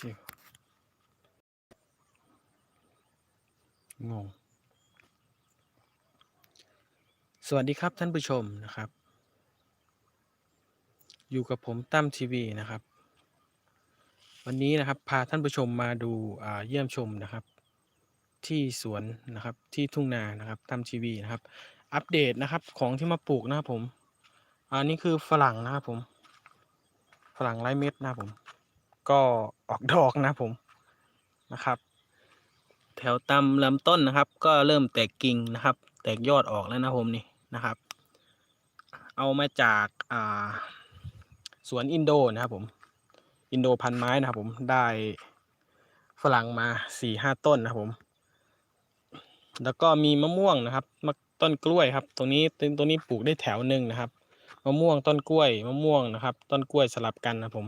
สิงง สวัสดีครับท่านผู้ชมนะครับ อยู่กับผมตั้มทีวีนะครับ วันนี้นะครับพาท่านผู้ชมมาดูอ่าเยี่ยมชมนะครับ ที่สวนนะครับที่ทุ่งนานะครับตั้มทีวีนะครับ อัปเดตนะครับของที่มาปลูกนะครับผม อันนี้คือฝรั่งนะครับผม ฝรั่งไร้เม็ดนะครับผม ก็ออกดอกนะผมนะครับ แถวตำลำต้นนะครับ ก็เริ่มแตกกิ่งนะครับ แตกยอดออกแล้วนะผมนี่นะครับ เอามาจากอ่าสวนอินโดนะครับผมอินโดพันไม้นะครับผมได้ฝรั่งมาสี่ห้าต้นนะครับผม แล้วก็มีมะม่วงนะครับมะต้นกล้วยครับ ตรงนี้ตรงตรงนี้ปลูกได้แถวหนึ่งนะครับ มะม่วงต้นกล้วยมะม่วงนะครับ ต้นกล้วยสลับกันนะผม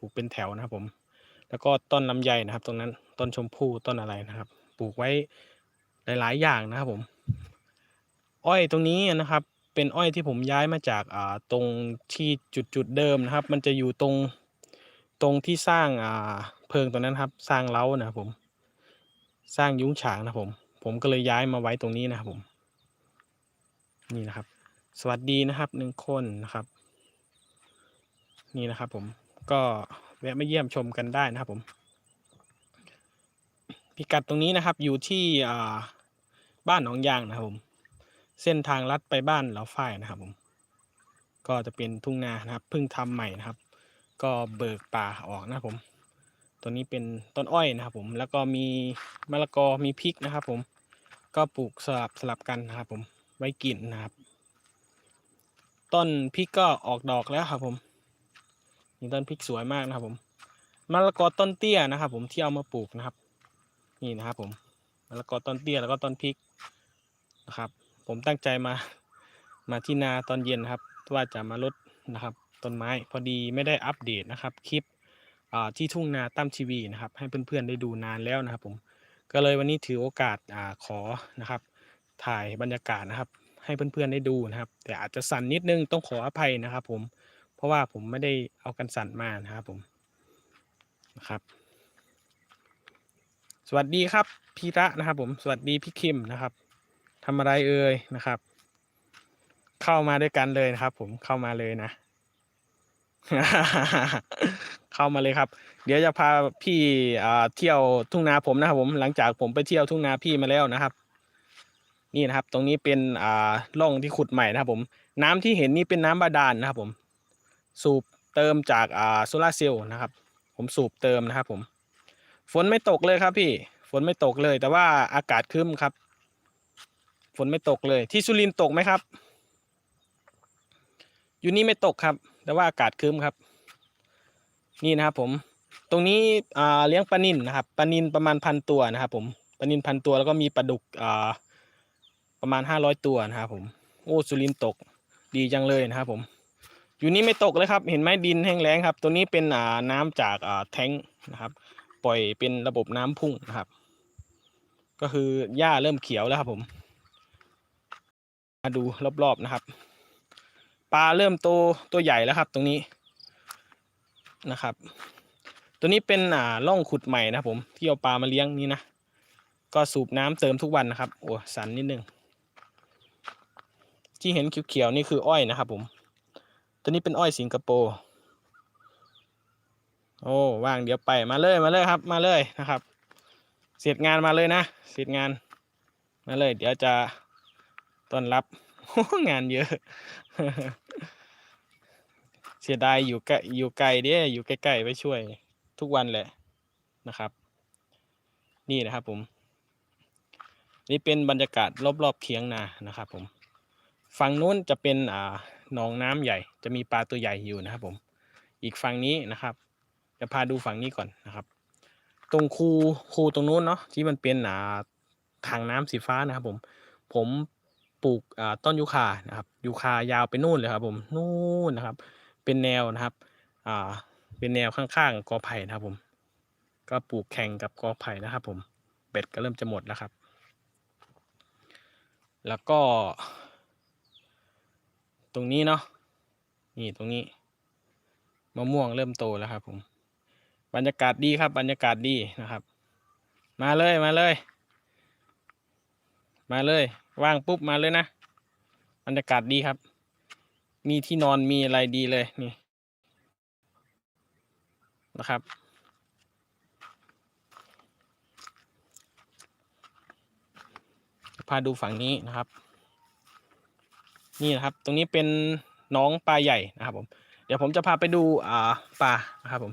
ปลูกเป็นแถวนะครับผม แล้วก็ต้นลำไยนะครับ ตรงนั้นต้นชมพู่ต้นอะไรนะครับ ปลูกไว้หลาย ๆ อย่างนะครับผม อ้อยตรงนี้นะครับ เป็นอ้อยที่ผมย้ายมาจากอ่าตรงที่จุดจุดเดิมนะครับ มันจะอยู่ตรงตรงที่สร้างอ่าเพิงตรงนั้นครับ สร้างเล้านะครับผม สร้างยุ้งฉางนะผม ผมก็เลยย้ายมาไว้ตรงนี้นะครับผม นี่นะครับ สวัสดีนะครับหนึ่งคนนะครับ นี่นะครับผม ก็แวะมาเยี่ยมชมกันได้นะครับผม พิกัดตรงนี้นะครับอยู่ที่บ้านหนองยางนะครับผม เส้นทางลัดไปบ้านเหลาฝ้ายนะครับผม ก็จะเป็นทุ่งนานะครับเพิ่งทำใหม่นะครับ ก็เบิกป่าออกนะครับผม ตัวนี้เป็นต้นอ้อยนะครับผม แล้วก็มีมะละกอมีพริกนะครับผม ก็ปลูกสลับสลับกันนะครับผมไว้กินนะครับ ต้นพริกก็ออกดอกแล้วครับผม นี่ต้นพริกสวยมากนะครับผมมะละกอต้นเตี้ยนะครับ ผมที่เอามาปลูกนะครับ นี่นะครับ ผมมะละกอต้นเตี้ยแล้วก็ต้นพริกนะครับ ผมตั้งใจมามาที่นาตอนเย็นนะครับว่าจะมาลดนะครับต้นไม้พอดีไม่ได้อัปเดตนะครับ คลิปที่ทุ่งนาตั้มทีวีนะครับ ให้เพื่อนๆได้ดูนานแล้วนะครับ ผมก็เลยวันนี้ถือโอกาสอขอนะครับ ถ่ายบรรยากาศนะครับ ให้เพื่อนๆได้ดูนะครับ แต่อาจจะสั่นนิดนึงต้องขออภัยนะครับ ผม เพราะว่าผมไม่ได้เอากันสั่นมานะครับผมนะครับ สวัสดีครับพีระนะครับ ผมสวัสดีพี่คิมนะครับทำอะไรเอ่ยนะครับ เข้ามาด้วยกันเลยนะครับ ผมเข้ามาเลยนะ เข้ามาเลยครับ เดี๋ยวจะพาพี่เที่ยวทุ่งนาผมนะครับ ผมหลังจากผมไปเที่ยวทุ่งนาพี่มาแล้วนะครับ นี่นะครับ ตรงนี้เป็นอ่าร่องที่ขุดใหม่นะครับ ผม น้ำที่เห็นนี่เป็นน้ำบาดาลนะครับ ผม สูบเติมจากอ่าโซลาเซลล์นะครับ ผมสูบเติมนะครับผม ฝนไม่ตกเลยครับพี่ ฝนไม่ตกเลย แต่ว่าอากาศครึ้มครับ ฝนไม่ตกเลย ที่สุรินตกไหมครับ อยู่นี่ไม่ตกครับ แต่ว่าอากาศครึ้มครับ นี่นะครับผม ตรงนี้อ่าเลี้ยงปลานินนะครับ ปลานินประมาณพันตัวนะครับผม ปลานินพันตัวแล้วก็มีปลาดุกอ่าประมาณห้าร้อยตัวนะครับผม โอ้สุรินตก ดีจังเลยนะครับผม อยู่นี่ไม่ตกเลยครับ เห็นไหมดินแห้งแล้งครับ ตัวนี้เป็นอ่าน้ำจากอ่าแท้งนะครับ ปล่อยเป็นระบบน้ำพุ่งนะครับ ก็คือหญ้าเริ่มเขียวแล้วครับผม มาดูรอบๆนะครับ ปลาเริ่มโตตัวใหญ่แล้วครับ ตรงนี้นะครับ ตัวนี้เป็นอ่าร่องขุดใหม่นะครับผมที่เอาปลามาเลี้ยงนี่นะก็สูบน้ำเติมทุกวันนะครับโอ้สันนิดนึงที่เห็นเขียวๆนี่คืออ้อยนะครับผม ตัวนี้เป็นอ้อยสิงคโปร์โอ้ว่างเดี๋ยวไปมาเลยมาเลยครับมาเลยนะครับ เสร็จงานมาเลยนะ เสร็จงานมาเลย เดี๋ยวจะต้อนรับงานเยอะ เสียดายอยู่ใกล้อยู่ไกลเด้อยู่ใกล้ๆไปช่วย ทุกวันแหละนะครับ นี่นะครับผม นี่เป็นบรรยากาศรอบๆเคียงนานะครับ ผมฝั่งนู้นจะเป็นอ่า หนองน้ำใหญ่ จะมีปลาตัวใหญ่อยู่นะครับ ผม อีกฝั่งนี้นะครับ จะพาดูฝั่งนี้ก่อนนะครับ ตรงคูคูตรงนู้นเนาะที่มันเป็นอ่าทางน้ำสีฟ้านะครับ ผม ผมปลูกอ่าต้นยูคานะครับยูคายาวไปนู่นเลยครับ ผมนู่นนะครับ เป็นแนวนะครับอ่าเป็นแนวข้างๆกอไผ่นะครับ ผม ก็ปลูกแข่งกับกอไผ่นะครับ ผมเบ็ดก็เริ่มจะหมดแล้วครับ แล้วก็ ตรงนี้เนาะนี่ตรงนี้มะม่วงเริ่มโตแล้วครับผม บรรยากาศดีครับ บรรยากาศดีนะครับ มาเลยมาเลย มาเลยว่างปุ๊บมาเลยนะบรรยากาศดีครับ มีที่นอนมีอะไรดีเลยนี่นะครับพาดูฝั่งนี้นะครับ นี่นะครับ ตรงนี้เป็นน้องปลาใหญ่นะครับผม เดี๋ยวผมจะพาไปดูอ่าปลานะครับผม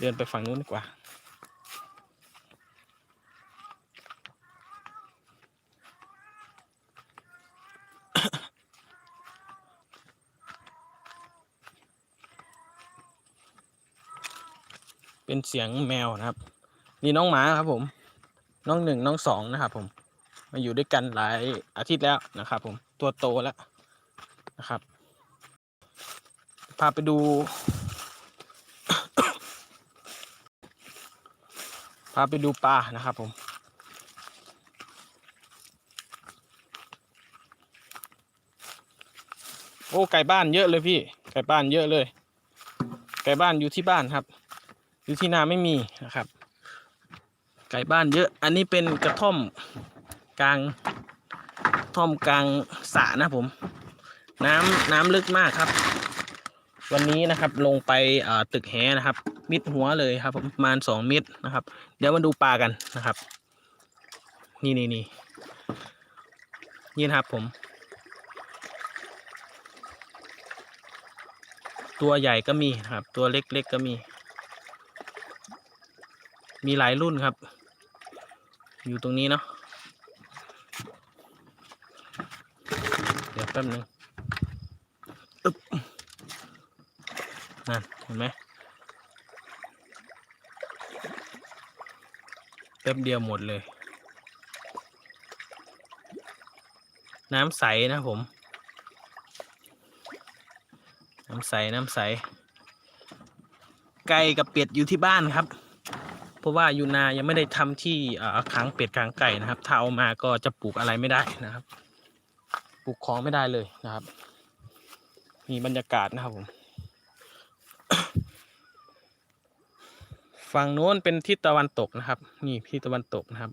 เดินไปฝั่งนู้นดีกว่า เป็นเสียงแมวนะครับ นี่น้องหมาครับผม น้องหนึ่งน้องสองนะครับผม มาอยู่ด้วยกันหลายอาทิตย์แล้วนะครับ ผมตัวโตแล้วนะครับ พาไปดู พาไปดูปลานะครับผมโอ้ไก่บ้านเยอะเลยพี่ ไก่บ้านเยอะเลย ไก่บ้านอยู่ที่บ้านครับ อยู่ที่นาไม่มีนะครับ ไก่บ้านเยอะ อันนี้เป็นกระท่อม กลางท่อมกลางสระนะผม น้ำน้ำลึกมากครับ วันนี้นะครับลงไปตึกแหนะครับ มิดหัวเลยครับผมประมาณสองมิดนะครับ เดี๋ยวมาดูปลากันนะครับ นี่นี่นี่นี่นะครับผม ตัวใหญ่ก็มีครับ ตัวเล็กๆก็มี มีหลายรุ่นครับ อยู่ตรงนี้เนาะ เดี๋ยว แป๊บนึงอึ๊บนั่นเห็นไหมแป๊บเดียวหมดเลย น้ำใสนะผม น้ำใส น้ำใส ไก่กับเป็ดอยู่ที่บ้านครับ เพราะว่าอยู่นายังไม่ได้ทำที่อ่อขังเป็ดขังไก่นะครับ ถ้าเอามาก็จะปลูกอะไรไม่ได้นะครับ ปลูกของไม่ได้เลยนะครับ มีบรรยากาศนะครับผมฝั่งโน้นเป็นทิศตะวันตกนะครับ นี่ทิศตะวันตกนะครับ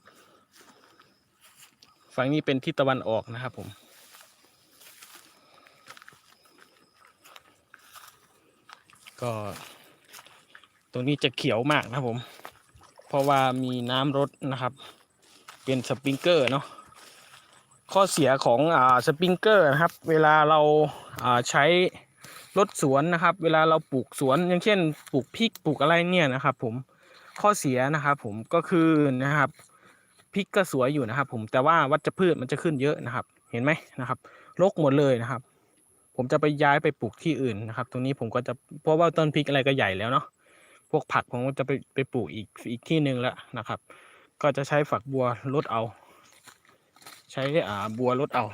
ฝั่งนี้เป็นทิศตะวันออกนะครับผม ก็ ตรงนี้จะเขียวมากนะครับผม เพราะว่ามีน้ำรดนะครับ เป็นสปริงเกอร์เนาะ ข้อเสียของอ่าสปริงเกอร์นะครับ เวลาเราอ่าใช้รถสวนนะครับ เวลาเราปลูกสวนอย่างเช่นปลูกพริกปลูกอะไรเนี่ยนะครับ ผมข้อเสียนะครับ ผมก็คือนะครับพริกก็สวยอยู่นะครับ ผมแต่ว่าวัชพืชมันจะขึ้นเยอะนะครับ เห็นไหมนะครับรกหมดเลยนะครับ ผมจะไปย้ายไปปลูกที่อื่นนะครับ ตรงนี้ผมก็จะเพราะว่าต้นพริกอะไรก็ใหญ่แล้วเนาะพวกผักผมก็จะไปไปปลูกอีกอีกที่หนึ่งแล้วนะครับ ก็จะใช้ฝักบัวลดเอา ใช้อ่าบัวลดเอา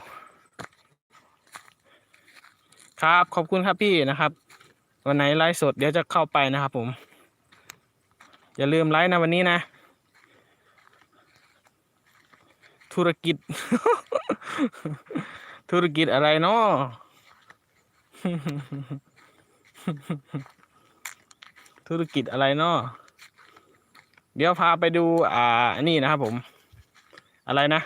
ครับขอบคุณครับพี่นะครับ วันไหนไลฟ์สดเดี๋ยวจะเข้าไปนะครับผม อย่าลืมไลฟ์นะวันนี้นะ ธุรกิจ ธุรกิจอะไรเนาะธุรกิจอะไรเนาะเดี๋ยวพาไปดู อ่านนี้นะครับผม อะไรนะ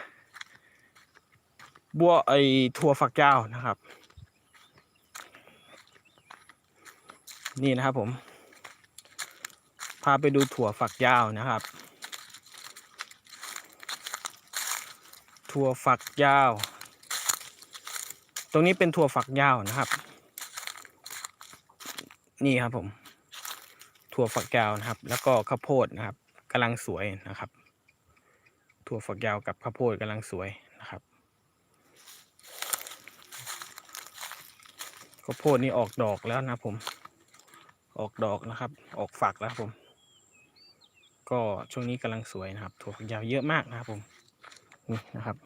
บัวไอถั่วฝักยาวนะครับ นี่นะครับผม พาไปดูถั่วฝักยาวนะครับ ถั่วฝักยาว ตรงนี้เป็นถั่วฝักยาวนะครับ นี่ครับผม ถั่วฝักยาวนะครับ แล้วก็ข้าวโพดนะครับกำลังสวยนะครับ ถั่วฝักยาวกับข้าวโพดกำลังสวยนะครับ ข้าวโพดนี่ออกดอกแล้วนะผม ออกดอกนะครับ ออกฝักแล้วผม ก็ช่วงนี้กำลังสวยนะครับ ถั่วฝักยาวเยอะมากนะครับผมนี่นะครับ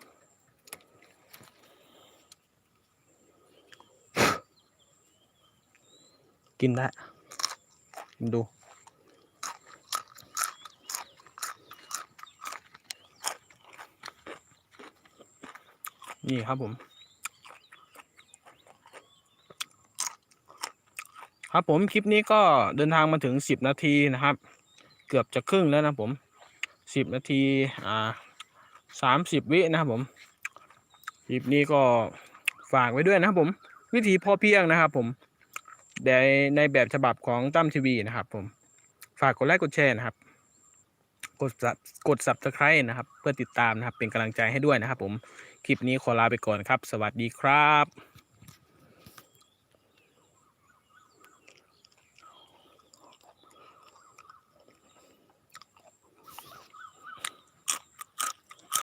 กินได้กินดู นี่ครับผม ครับผมคลิปนี้ก็เดินทางมาถึงสิบนาทีนะครับ เกือบจะครึ่งแล้วนะผมสิบนาทีอ่าสามสิบวินะครับผมคลิปนี้ก็ฝากไว้ด้วยนะครับผม วิธีพอเพียงนะครับ ผมในในแบบฉบับของตั้มทีวีนะครับ ผมฝากกดไลค์กดแชร์นะครับ กดกด subscribe นะครับ เพื่อติดตามนะครับเป็นกำลังใจให้ด้วยนะครับ ผมคลิปนี้ขอลาไปก่อนครับ สวัสดีครับ